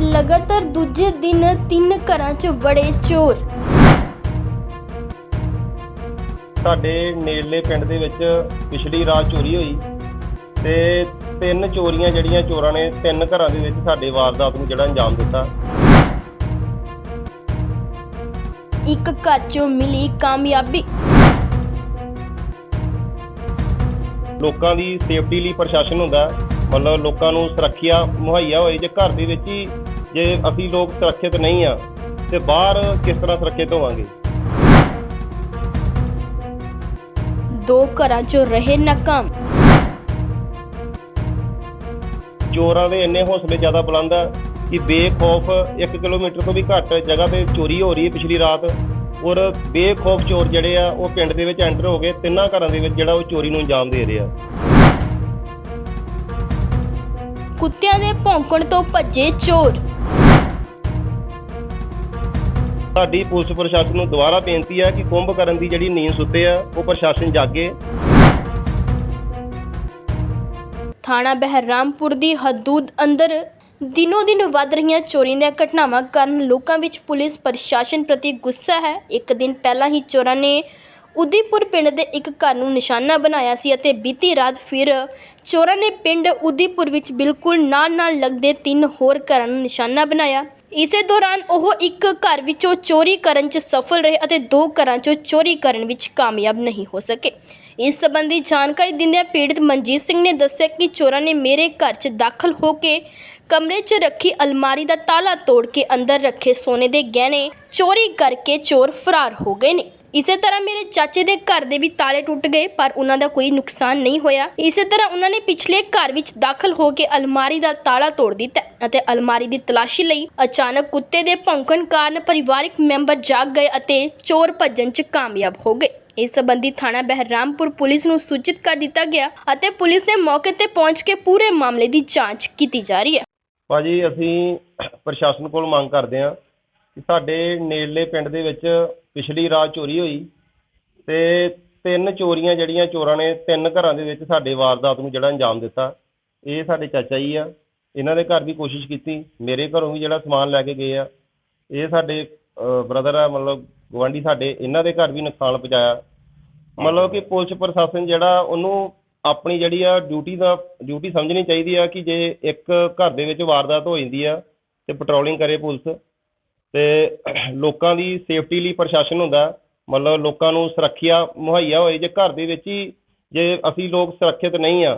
ਲਗਾਤਾਰ ਦੂਜੇ ਦਿਨ ਤਿੰਨ ਘਰਾਂ 'ਚ ਵੜੇ ਚੋਰ ਸਾਡੇ ਨੇੜਲੇ ਪਿੰਡ ਦੇ ਵਿੱਚ ਪਿਛਲੀ ਰਾਤ ਚੋਰੀ ਹੋਈ ਤੇ ਤਿੰਨ ਚੋਰੀਆਂ ਜਿਹੜੀਆਂ ਚੋਰਾਂ ਨੇ ਤਿੰਨ ਘਰਾਂ ਦੇ ਵਿੱਚ ਸਾਡੇ ਵਾਰਦਾਤ ਨੂੰ ਜਿਹੜਾ ਅੰਜਾਮ ਦਿੱਤਾ ਇੱਕ ਘਰ 'ਚੋਂ ਮਿਲੀ ਕਾਮਯਾਬੀ ਲੋਕਾਂ ਦੀ ਸੇਫਟੀ ਲਈ ਪ੍ਰਸ਼ਾਸਨ ਹੁੰਦਾ। ਮਤਲਬ ਲੋਕਾਂ ਨੂੰ ਸੁਰੱਖਿਆ ਮੁਹੱਈਆ ਹੋਏ ਜੇ ਘਰ ਦੇ ਵਿੱਚ ਹੀ ਜੇ ਅਸੀਂ ਲੋਕ ਸੁਰੱਖਿਅਤ ਨਹੀਂ ਆ ਤੇ ਬਾਹਰ ਕਿਸ ਤਰ੍ਹਾਂ ਸੁਰੱਖਿਅਤ ਹੋਵਾਂਗੇ? ਦੋ ਘਰਾਂ 'ਚੋਂ ਰਹੇ ਨਾਕਾਮ। ਚੋਰਾਂ ਦੇ ਇੰਨੇ ਹੌਸਲੇ ਜ਼ਿਆਦਾ ਬੁਲੰਦ ਆ ਕਿ ਬੇਖੌਫ 1 ਕਿਲੋਮੀਟਰ ਤੋਂ ਵੀ ਘੱਟ ਜਗ੍ਹਾ ਤੇ ਚੋਰੀ ਹੋ ਰਹੀ ਹੈ ਪਿਛਲੀ ਰਾਤ। ਔਰ ਬੇਖੌਫ ਚੋਰ ਜਿਹੜੇ ਆ ਉਹ ਪਿੰਡ ਦੇ ਵਿੱਚ ਐਂਟਰ ਹੋ ਗਏ ਤਿੰਨਾਂ ਘਰਾਂ ਦੇ ਵਿੱਚ ਜਿਹੜਾ ਉਹ ਚੋਰੀ ਨੂੰ ਅੰਜਾਮ ਦੇ ਰਹੇ ਆ। ਕੁੱਤਿਆਂ ਦੇ ਭੌਂਕਣ ਤੋਂ ਭੱਜੇ ਚੋਰ। ਸਾਡੀ ਪੁਲਿਸ ਪ੍ਰਸ਼ਾਸਨ ਨੂੰ ਦੁਬਾਰਾ ਬੇਨਤੀ ਹੈ ਕਿ ਕੁੰਭ ਕਰਨ ਦੀ ਜਿਹੜੀ ਨੀਂਦ ਸੁੱਤੇ ਆ ਉਹ ਪ੍ਰਸ਼ਾਸਨ ਜਾਗੇ। ਥਾਣਾ ਬਹਿਰਾਮਪੁਰ ਦੀ ਹਦੂਦ ਅੰਦਰ ਦਿਨੋ ਦਿਨ ਵੱਧ ਰਹੀਆਂ ਚੋਰੀਆਂ ਦੀਆਂ ਘਟਨਾਵਾਂ ਕਾਰਨ ਲੋਕਾਂ ਵਿੱਚ ਪੁਲਿਸ ਪ੍ਰਸ਼ਾਸਨ ਪ੍ਰਤੀ ਗੁੱਸਾ ਹੈ। ਇੱਕ ਦਿਨ ਪਹਿਲਾਂ ਹੀ ਚੋਰਾਂ ਨੇ ਉਦੀਪੁਰ ਪਿੰਡ ਦੇ ਇੱਕ ਘਰ ਨੂੰ ਨਿਸ਼ਾਨਾ ਬਣਾਇਆ ਸੀ ਅਤੇ ਬੀਤੀ ਰਾਤ ਫਿਰ ਚੋਰਾਂ ਨੇ ਪਿੰਡ ਉਦੀਪੁਰ ਵਿੱਚ ਬਿਲਕੁਲ ਨਾਲ ਨਾਲ ਲੱਗਦੇ ਤਿੰਨ ਹੋਰ ਘਰਾਂ ਨੂੰ ਨਿਸ਼ਾਨਾ ਬਣਾਇਆ। ਇਸੇ ਦੌਰਾਨ ਉਹ ਇੱਕ ਘਰ ਵਿੱਚੋਂ ਚੋਰੀ ਕਰਨ 'ਚ ਸਫਲ ਰਹੇ ਅਤੇ ਦੋ ਘਰਾਂ 'ਚੋਂ ਚੋਰੀ ਕਰਨ ਵਿੱਚ ਕਾਮਯਾਬ ਨਹੀਂ ਹੋ ਸਕੇ। ਇਸ ਸੰਬੰਧੀ ਜਾਣਕਾਰੀ ਦਿੰਦਿਆਂ ਪੀੜਤ ਮਨਜੀਤ ਸਿੰਘ ਨੇ ਦੱਸਿਆ ਕਿ ਚੋਰਾਂ ਨੇ ਮੇਰੇ ਘਰ 'ਚ ਦਾਖਲ ਹੋ ਕੇ ਕਮਰੇ 'ਚ ਰੱਖੀ ਅਲਮਾਰੀ ਦਾ ਤਾਲਾ ਤੋੜ ਕੇ ਅੰਦਰ ਰੱਖੇ ਸੋਨੇ ਦੇ ਗਹਿਣੇ ਚੋਰੀ ਕਰਕੇ ਚੋਰ ਫਰਾਰ ਹੋ ਗਏ ਨੇ। ਇਸੇ ਤਰ੍ਹਾਂ ਮੇਰੇ ਚਾਚੇ ਦੇ ਘਰ ਦੇ ਵੀ ਤਾਲੇ ਟੁੱਟ ਗਏ, ਪਰ ਉਹਨਾਂ ਦਾ ਕੋਈ ਨੁਕਸਾਨ ਨਹੀਂ ਹੋਇਆ। ਇਸੇ ਤਰ੍ਹਾਂ ਉਹਨਾਂ ਨੇ ਪਿਛਲੇ ਘਰ ਵਿੱਚ ਦਾਖਲ ਹੋ ਕੇ ਅਲਮਾਰੀ ਦਾ ਤਾਲਾ ਤੋੜ ਦਿੱਤਾ ਅਤੇ ਅਲਮਾਰੀ ਦੀ ਤਲਾਸ਼ੀ ਲਈ ਅਚਾਨਕ ਕੁੱਤੇ ਦੇ ਭੌਂਕਣ ਕਾਰਨ ਪਰਿਵਾਰਕ ਮੈਂਬਰ ਜਾਗ ਗਏ ਅਤੇ ਚੋਰ ਭੱਜਣ 'ਚ ਕਾਮਯਾਬ ਹੋ ਗਏ। ਇਸ ਸੰਬੰਧੀ ਥਾਣਾ ਬਹਿਰਾਮਪੁਰ ਪੁਲਿਸ ਨੂੰ ਸੂਚਿਤ ਕਰ ਦਿੱਤਾ ਗਿਆ ਅਤੇ ਪੁਲਿਸ ਨੇ ਮੌਕੇ ਤੇ ਪਹੁੰਚ ਕੇ ਪੂਰੇ ਮਾਮਲੇ ਦੀ ਜਾਂਚ ਕੀਤੀ ਜਾ ਰਹੀ ਹੈ। ਭਾਜੀ, ਅਸੀਂ ਪ੍ਰਸ਼ਾਸਨ ਕੋਲ ਮੰਗ ਕਰਦੇ ਹਾਂ ਕਿ ਸਾਡੇ ਨੇੜਲੇ ਪਿੰਡ ਦੇ ਵਿੱਚ ਪਿਛਲੀ ਰਾਤ ਚੋਰੀ ਹੋਈ ਤੇ ਤਿੰਨ ਚੋਰੀਆਂ ਜਿਹੜੀਆਂ ਚੋਰਾਂ ਨੇ ਤਿੰਨ ਘਰਾਂ ਦੇ ਵਿੱਚ ਸਾਡੇ ਵਾਰਦਾਤ ਨੂੰ ਜਿਹੜਾ ਅੰਜਾਮ ਦਿੱਤਾ, ਇਹ ਸਾਡੇ ਚਾਚਾ ਜੀ ਆ। ਇਹਨਾਂ ਦੇ ਘਰ ਵੀ ਕੋਸ਼ਿਸ਼ ਕੀਤੀ, ਮੇਰੇ ਘਰੋਂ ਵੀ ਜਿਹੜਾ ਸਮਾਨ ਲੈ ਕੇ ਗਏ ਆ। ਇਹ ਸਾਡੇ ਬ੍ਰਦਰ ਆ, ਮਤਲਬ ਗਵਾਂਢੀ ਸਾਡੇ, ਇਹਨਾਂ ਦੇ ਘਰ ਵੀ ਨੁਕਸਾਨ ਪਹੁੰਚਾਇਆ। ਮਤਲਬ ਕਿ ਪੁਲਿਸ ਪ੍ਰਸ਼ਾਸਨ ਜਿਹੜਾ ਉਹਨੂੰ ਆਪਣੀ ਜਿਹੜੀ ਆ ਡਿਊਟੀ ਦਾ ਡਿਊਟੀ ਸਮਝਣੀ ਚਾਹੀਦੀ ਆ ਕਿ ਜੇ ਇੱਕ ਘਰ ਦੇ ਵਿੱਚ ਵਾਰਦਾਤ ਹੋ ਜਾਂਦੀ ਆ ਤੇ ਪੈਟਰੋਲਿੰਗ ਕਰੇ ਪੁਲਿਸ ਤੇ ਲੋਕਾਂ ਦੀ ਸੇਫਟੀ ਲਈ ਪ੍ਰਸ਼ਾਸਨ ਹੁੰਦਾ ਮਤਲਬ ਲੋਕਾਂ ਨੂੰ ਸੁਰੱਖਿਆ ਮੁਹੱਈਆ ਹੋਏ, ਜੇ ਘਰ ਦੇ ਵਿੱਚ ਹੀ ਜੇ ਅਸੀਂ ਲੋਕ ਸੁਰੱਖਿਅਤ ਨਹੀਂ ਆ,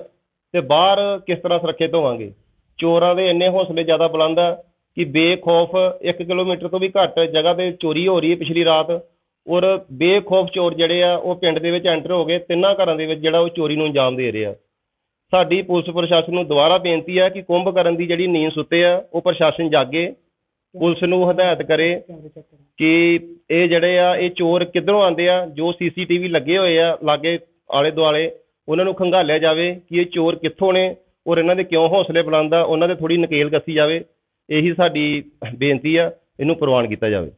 ਤੇ ਬਾਹਰ ਕਿਸ ਤਰ੍ਹਾਂ ਸੁਰੱਖਿਅਤ ਹੋਵਾਂਗੇ? ਚੋਰਾਂ ਦੇ ਇੰਨੇ ਹੌਸਲੇ ਜ਼ਿਆਦਾ ਬੁਲੰਦ ਆ ਕਿ ਬੇਖੌਫ 1 ਕਿਲੋਮੀਟਰ ਤੋਂ ਵੀ ਘੱਟ ਜਗ੍ਹਾ ਤੇ ਚੋਰੀ ਹੋ ਰਹੀ ਹੈ ਪਿਛਲੀ ਰਾਤ। ਔਰ ਬੇਖੌਫ ਚੋਰ ਜਿਹੜੇ ਆ, ਉਹ ਪਿੰਡ ਦੇ ਵਿੱਚ ਐਂਟਰ ਹੋ ਗਏ। ਤਿੰਨਾਂ ਘਰਾਂ ਦੇ ਵਿੱਚ ਜਿਹੜਾ ਉਹ ਚੋਰੀ ਨੂੰ ਅੰਜਾਮ ਦੇ ਰਿਹਾ। ਸਾਡੀ ਪੁਲਿਸ ਪ੍ਰਸ਼ਾਸਨ ਨੂੰ ਦੁਬਾਰਾ ਬੇਨਤੀ ਹੈ ਕਿ ਕੁੰਭ ਕਰਨ ਦੀ ਜਿਹੜੀ ਨੀਂਦ ਸੁੱਤੇ ਆ, ਉਹ ਪ੍ਰਸ਼ਾਸਨ ਜਾਗੇ। ਪੁਲਿਸ ਨੂੰ ਹਦਾਇਤ ਕਰੇ ਕਿ ਇਹ ਜਿਹੜੇ ਆ, ਇਹ ਚੋਰ ਕਿੱਧਰੋਂ ਆਉਂਦੇ ਆ, ਜੋ ਸੀਸੀਟੀਵੀ ਲੱਗੇ ਹੋਏ ਆ, ਲਾਗੇ ਆਲੇ ਦੁਆਲੇ, ਉਹਨਾਂ ਨੂੰ ਖੰਗਾਲਿਆ ਜਾਵੇ ਕਿ ਇਹ ਚੋਰ ਕਿੱਥੋਂ ਨੇ ਔਰ ਇਹਨਾਂ ਦੇ ਕਿਉਂ ਹੌਸਲੇ ਬੁਲੰਦ ਆ, ਉਹਨਾਂ ਦੇ ਥੋੜੀ ਨਕੇਲ ਕੱਸੀ ਜਾਵੇ। ਇਹੀ ਸਾਡੀ ਬੇਨਤੀ ਆ, ਇਹਨੂੰ ਪ੍ਰਵਾਨ ਕੀਤਾ ਜਾਵੇ।